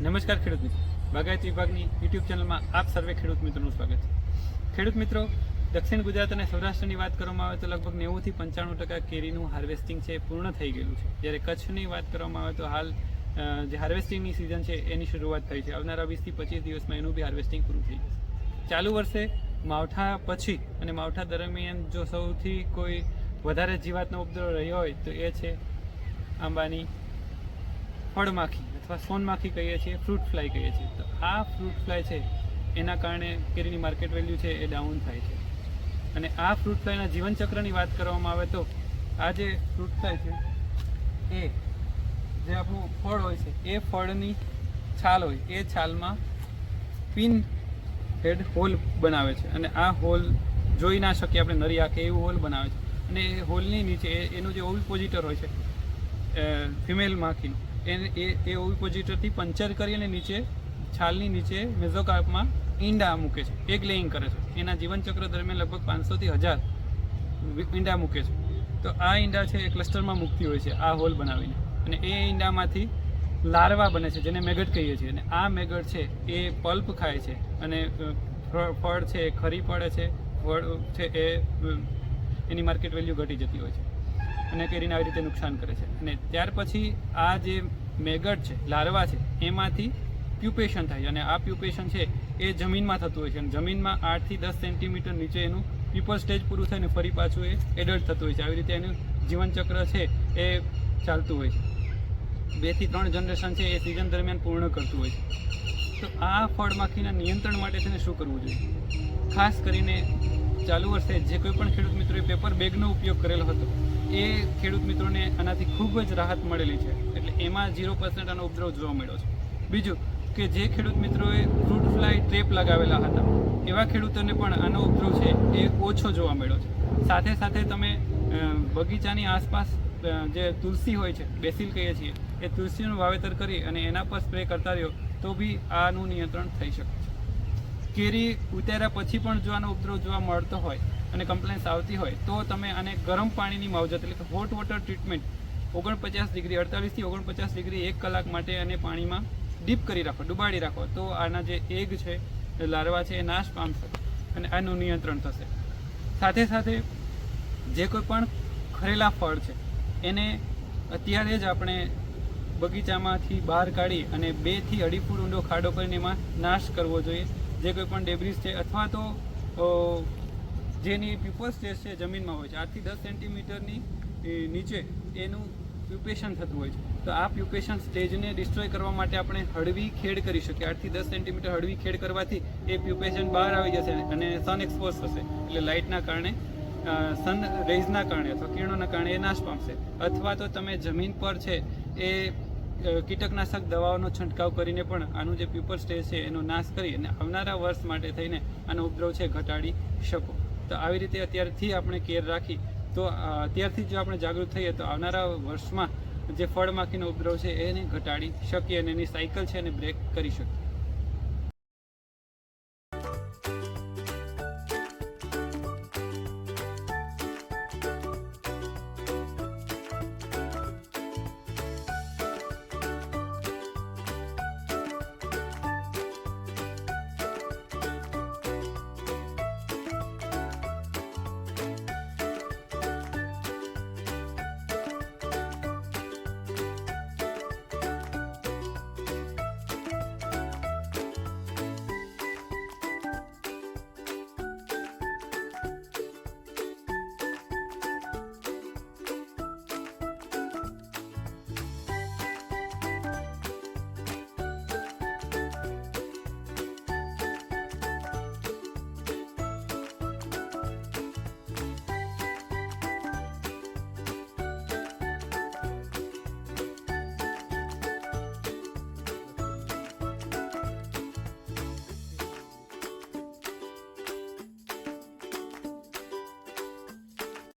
નમસ્કાર ખેડૂત મિત્રો. બાગાયત વિભાગની યુટ્યુબ ચેનલમાં આપ સર્વે ખેડૂત મિત્રોનું સ્વાગત છે. ખેડૂત મિત્રો, દક્ષિણ ગુજરાત અને સૌરાષ્ટ્રની વાત કરવામાં આવે તો લગભગ નેવુંથી પંચાણું ટકા કેરીનું હાર્વેસ્ટિંગ છે પૂર્ણ થઈ ગયેલું છે. જ્યારે કચ્છની વાત કરવામાં આવે તો હાલ જે હાર્વેસ્ટિંગની સિઝન છે એની શરૂઆત થઈ છે. આવનારા વીસથી પચીસ દિવસમાં એનું બી હાર્વેસ્ટિંગ પૂરું થઈ જશે. ચાલુ વર્ષે માવઠા પછી અને માવઠા દરમિયાન જો સૌથી કોઈ વધારે જીવાતનો ઉપદ્રવ રહ્યો હોય તો એ છે આંબાની ફળમાખી અથવા સોનમાખી કહીએ છીએ ફ્રૂટ ફ્લાય કહીએ છીએ. તો આ ફ્રૂટ ફ્લાય છે, એના કારણે કેરીની માર્કેટ વેલ્યુ છે એ ડાઉન થાય છે. અને આ ફ્રૂટ ફ્લાયના જીવનચક્રની વાત કરવામાં આવે તો, આ જે ફ્રૂટ ફ્લાય છે, એ જે આપણું ફળ હોય છે, એ ફળની છાલ હોય, એ છાલમાં પિન હેડ હોલ બનાવે છે. અને આ હોલ જોઈ ના શકીએ આપણે, નરી આંખે એવું હોલ બનાવે છે. અને એ હોલની નીચે એનું જે ઓવિપોઝિટર હોય છે ફિમેલ માખીનું એને એ એ ઓવિપોઝિટરથી પંચર કરી અને નીચે, છાલની નીચે મેઝોકાર્પમાં ઈંડા મૂકે છે. એગ લેઇંગ કરે છે. એના જીવનચક્ર દરમિયાન લગભગ પાંચસોથી હજાર ઈંડા મૂકે છે. તો આ ઈંડા છે એ ક્લસ્ટરમાં મૂકતી હોય છે, આ હોલ બનાવીને. અને એ ઈંડામાંથી લાર્વા બને છે, જેને મેગટ કહીએ છીએ. અને આ મેગટ છે, એ પલ્પ ખાય છે. અને ફળ છે, એ ખરી પડે છે, ફળ છે, એ એની માર્કેટ વેલ્યુ ઘટી જતી હોય છે. અને કરીને આવી રીતે નુકસાન કરે છે. અને ત્યાર પછી આ જે મેગટ છે, લાર્વા છે, એમાંથી પ્યુપેશન થાય છે. અને આ પ્યુપેશન છે, એ જમીનમાં થતું હોય છે. અને જમીનમાં આઠથી દસ સેન્ટીમીટર નીચે એનું પીપર સ્ટેજ પૂરું થાય ને ફરી પાછું એ એડલ્ટ થતું હોય છે. આવી રીતે એનું જીવનચક્ર છે, એ ચાલતું હોય છે. બેથી ત્રણ જનરેશન છે, એ સિઝન દરમિયાન પૂર્ણ કરતું હોય છે. તો આ ફળમાખીના નિયંત્રણ માટે છે ને શું કરવું જોઈએ? ખાસ કરીને ચાલુ વર્ષે જે કોઈ પણ ખેડૂત મિત્રોએ પેપર બેગનો ઉપયોગ કરેલો હતો એ ખેડૂત મિત્રોને આનાથી ખૂબ જ રાહત મળેલી છે. એટલે એમાં ઝીરો પર્સન્ટ આનો ઉપદ્રવ જોવા મળ્યો છે. બીજું કે જે ખેડૂત મિત્રોએ ફ્રૂટ ફ્લાય ટ્રેપ લગાવેલા હતા, એવા ખેડૂતોને પણ આનો ઉપદ્રવ છે એ ઓછો જોવા મળ્યો છે. સાથે સાથે તમે બગીચાની આસપાસ જે તુલસી હોય છે, બેસિલ કહીએ છીએ, એ તુલસીનું વાવેતર કરી અને એના પર સ્પ્રે કરતા રહ્યો, તો બી આનું નિયંત્રણ થઈ શકે છે. કેરી ઉતાર્યા પછી પણ જો આનો ઉપદ્રવ જોવા મળતો હોય અને કમ્પ્લેન્સ આવતી હોય, તો તમે આને ગરમ પાણીની માવજત, એટલે કે હોટ વોટર ટ્રીટમેન્ટ ઓગણપચાસ ડિગ્રી, અડતાલીસથી ઓગણપચાસ ડિગ્રી એક કલાક માટે અને પાણીમાં ડીપ કરી રાખો, ડુબાડી રાખો. તો આના જે એગ છે લાર્વા છે, એ નાશ પામશે અને આનું નિયંત્રણ થશે. સાથે સાથે જે કોઈ પણ ખરેલા ફળ છે, એને અત્યારે જ આપણે બગીચામાંથી બહાર કાઢી અને બેથી અઢી ફૂટ ઊંડો ખાડો કરીને એમાં નાશ કરવો જોઈએ. જે કોઈ પણ ડેબ્રિસ છે અથવા તો જેની પ્યુપલ સ્ટેજ છે જમીનમાં હોય છે, આઠથી દસ સેન્ટીમીટરની નીચે એનું પ્યુપેશન થતું હોય છે. તો આ પ્યુપેશન સ્ટેજને ડિસ્ટ્રોય કરવા માટે આપણે હળવી ખેડ કરી શકીએ. આઠથી દસ સેન્ટીમીટર હળવી ખેડ કરવાથી એ પ્યુપેશન બહાર આવી જશે અને સન એક્સપોઝ થશે. એટલે લાઇટના કારણે સન રેઝના કારણે અથવા કિરણોના કારણે એ નાશ પામશે. અથવા તો તમે જમીન પર છે એ કીટકનાશક દવાઓનો છંટકાવ કરીને પણ આનું જે પીપર સ્ટેજ છે એનો નાશ કરી અને આવનારા વર્ષ માટે થઈને આનો ઉપદ્રવ છે ઘટાડી શકો. તો આવી રીતે અત્યારથી આપણે કેર રાખી. તો અત્યારથી જો આપણે જાગૃત થઈએ તો આવનારા વર્ષમાં જે ફળમાખીનો ઉપદ્રવ છે એને ઘટાડી શકીએ અને એની સાયકલ છે એને બ્રેક કરી શકીએ.